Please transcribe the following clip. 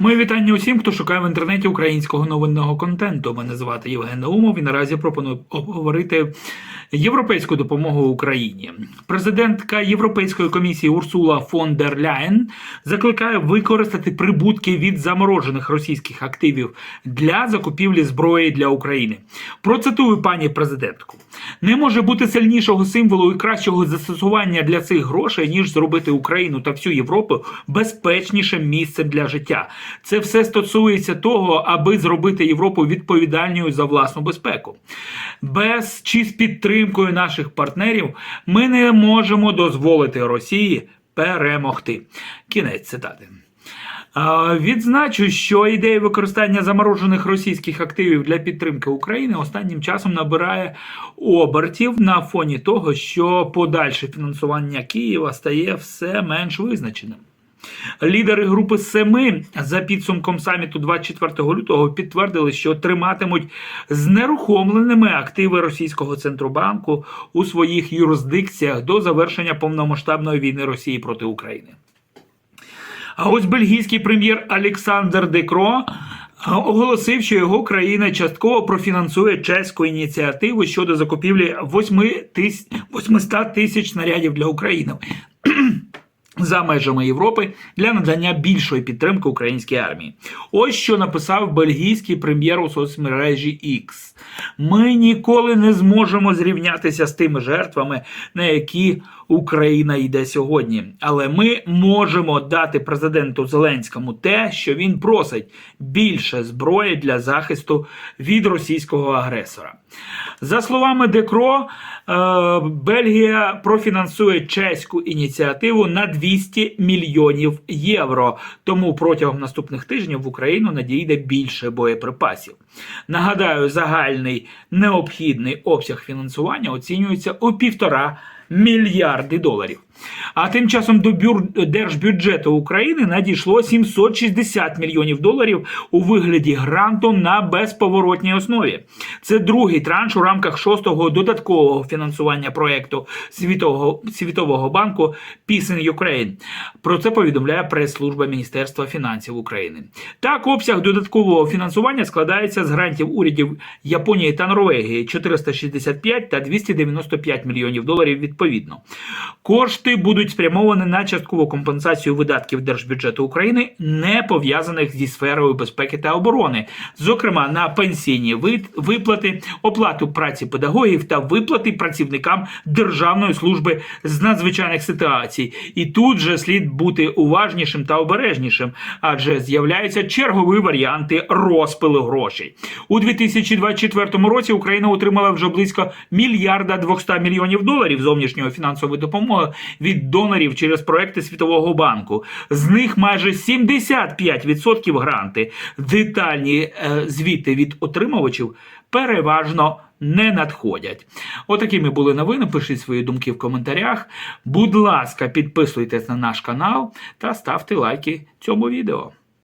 Моє вітання усім, хто шукає в інтернеті українського новинного контенту. Мене звати Євген Наумов і наразі пропоную обговорити європейську допомогу Україні. Президентка Європейської комісії Урсула фон дер Ляєн закликає використати прибутки від заморожених російських активів для закупівлі зброї для України. Процитую пані президентку: не може бути сильнішого символу і кращого застосування для цих грошей, ніж зробити Україну та всю Європу безпечнішим місцем для життя. Це все стосується того, аби зробити Європу відповідальною за власну безпеку. Без чи з підтримкою наших партнерів ми не можемо дозволити Росії перемогти. Кінець цитати. Відзначу, що ідея використання заморожених російських активів для підтримки України останнім часом набирає обертів на фоні того, що подальше фінансування Києва стає все менш визначеним. Лідери групи Семи за підсумком саміту 24 лютого підтвердили, що триматимуть знерухомленими активи російського центробанку у своїх юрисдикціях до завершення повномасштабної війни Росії проти України. А ось бельгійський прем'єр Олександр Декро оголосив, що його країна частково профінансує чеську ініціативу щодо закупівлі 8 тис- 800 тисяч снарядів для України. За межами Європи для надання більшої підтримки українській армії. Ось що написав бельгійський прем'єр у соцмережі X. Ми ніколи не зможемо зрівнятися з тими жертвами, на які Україна йде сьогодні. Але ми можемо дати президенту Зеленському те, що він просить більше зброї для захисту від російського агресора. За словами Декро, е, Бельгія профінансує чеську ініціативу на 200 мільйонів євро. Тому протягом наступних тижнів в Україну надійде більше боєприпасів. Нагадаю, загальний необхідний обсяг фінансування оцінюється у півтора мільярди доларів. А тим часом до держбюджету України надійшло 760 мільйонів доларів у вигляді гранту на безповоротній основі. Це другий транш у рамках шостого додаткового фінансування проекту Світового, Світового банку in Ukraine. Про це повідомляє прес-служба Міністерства фінансів України. Так, обсяг додаткового фінансування складається з грантів урядів Японії та Норвегії 465 та 295 мільйонів доларів відповідно. Кошти будуть спрямовані на часткову компенсацію видатків держбюджету України, не пов'язаних зі сферою безпеки та оборони, зокрема на пенсійні виплати, оплату праці педагогів та виплати працівникам Державної служби з надзвичайних ситуацій. І тут же слід бути уважнішим та обережнішим, адже з'являються чергові варіанти розпилу грошей. У 2024 році Україна отримала вже близько мільярда 200 мільйонів доларів зовнішньої фінансової допомоги від донорів через проекти Світового банку. З них майже 75% гранти. Детальні е, звіти від отримувачів переважно не надходять. Отакими були новини. Пишіть свої думки в коментарях. Будь ласка, підписуйтесь на наш канал та ставте лайки цьому відео.